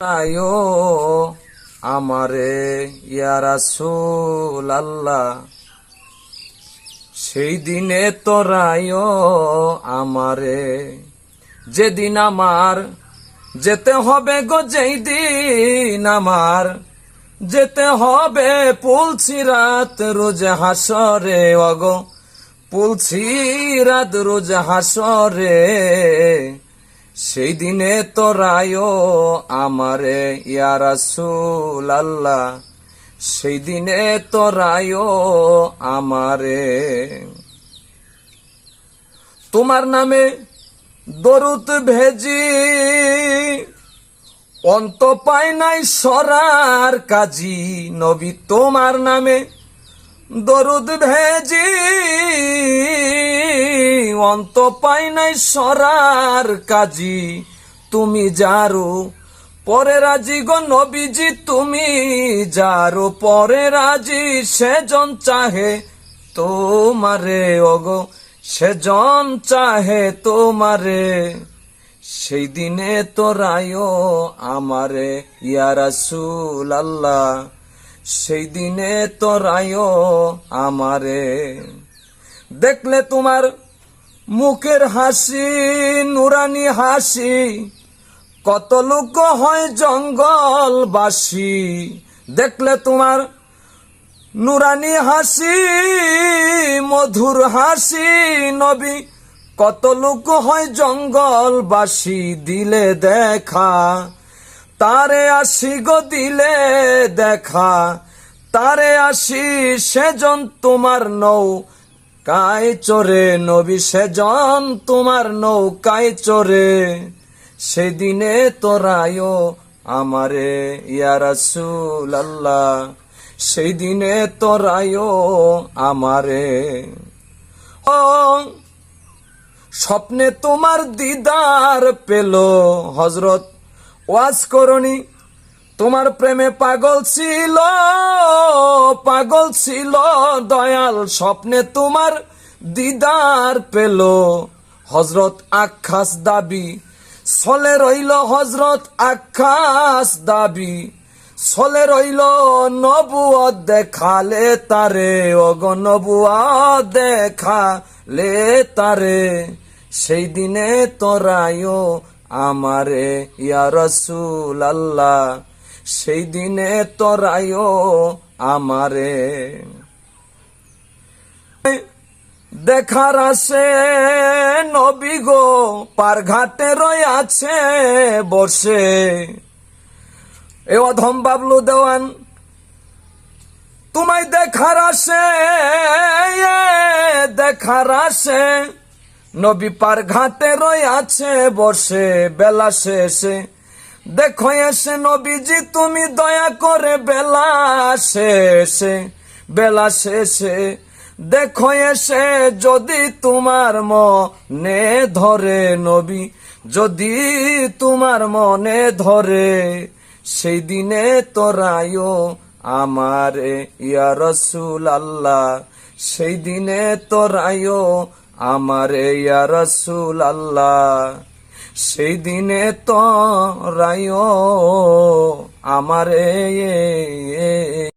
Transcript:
আয়ো আমারে ইয়ারাসুল আল্লাহ সেই দিনে তোরায়ও আমারে। যেদিন আমার যেতে হবে গো যেই দিন আমার যেতে হবে, পুলছি রাত রোজ হাসরে অগো পুলছি রাত রোজ হাসরে। সেই দিনে তোরায়ও আমারে ইয়ারাসুল আল্লাহ সেই দিনে তোরায়ও আমারে। তোমার নামে দরুদ ভেজি, অন্ত পায় নাই সরার কাজী। নবী তোমার নামে দরুদ ভেজি, অন্ত পাই নাই সরার কাজী। তুমি যারো, পরে রাজি গো নবীজি, তুমি যারো, পরে রাজি সেজন চাহে তোমারে, ওগো, সেজন চাহে তোমারে। সেই দিনে তোরায়ও আমারে ইয়ারাসুল আল্লাহ সেই দিনে তোরায়ও আমারে। দেখলে তোমার মুখের হাসি, নুরানি হাসি, কত লোক হয় জঙ্গলবাসী। দেখলে তোমার নুরানি হাসি, মধুর হাসি, নবী, কত লোক হয় জঙ্গলবাসী, দিলে দেখা তারে আসি গো দিলে দেখা, তারে আসি সেজন তোমার নৌ কায় চোরে নবী সেজন তোমার নৌকায় চোরে, সেদিনে তোরায়ও আমারে ইয়ারাসুল আল্লাহ সেই দিনে তোরায়ও আমারে। ও, স্বপ্নে তোমার দিদার পেল হজরত ওয়াজ করনি। তোমার প্রেমে পাগল ছিল পাগল ছিল, দয়াল স্বপ্নে তোমার দিদার পেল। হজরত আখাস দাবি, সলে রইল হজরত আখাস দাবি, সলে রইল নবুয় দেখালে তারে অগ নবুয় দেখালে তারে। সেই দিনে তোরায়ও আমারে, ইয়া রসুল আল্লাহ সেই দিনে তোরায়ও আমারে। দেখার আসে নবী গো, পার ঘাটে আছে বসে। এ অধম বাবলু দেওয়ান, তোমায় দেখার আসে দেখার আসে নবী পার ঘাটে আছে বসে বেলা শেষে। দেখো এসে নবীজি, তুমি দয়া করে বেলা শেষে বেলা শেষে। দেখো এসে যদি তোমার মনে ধরে নবী, যদি তোমার মনে ধরে, সেই দিনে তোরায়ও আমারে, ইয়া রসুল আল্লাহ সেই দিনে তোরায়ও আমারে ইয়া রসুল আল্লাহ সেই দিনে তো তোরায়ও আমারে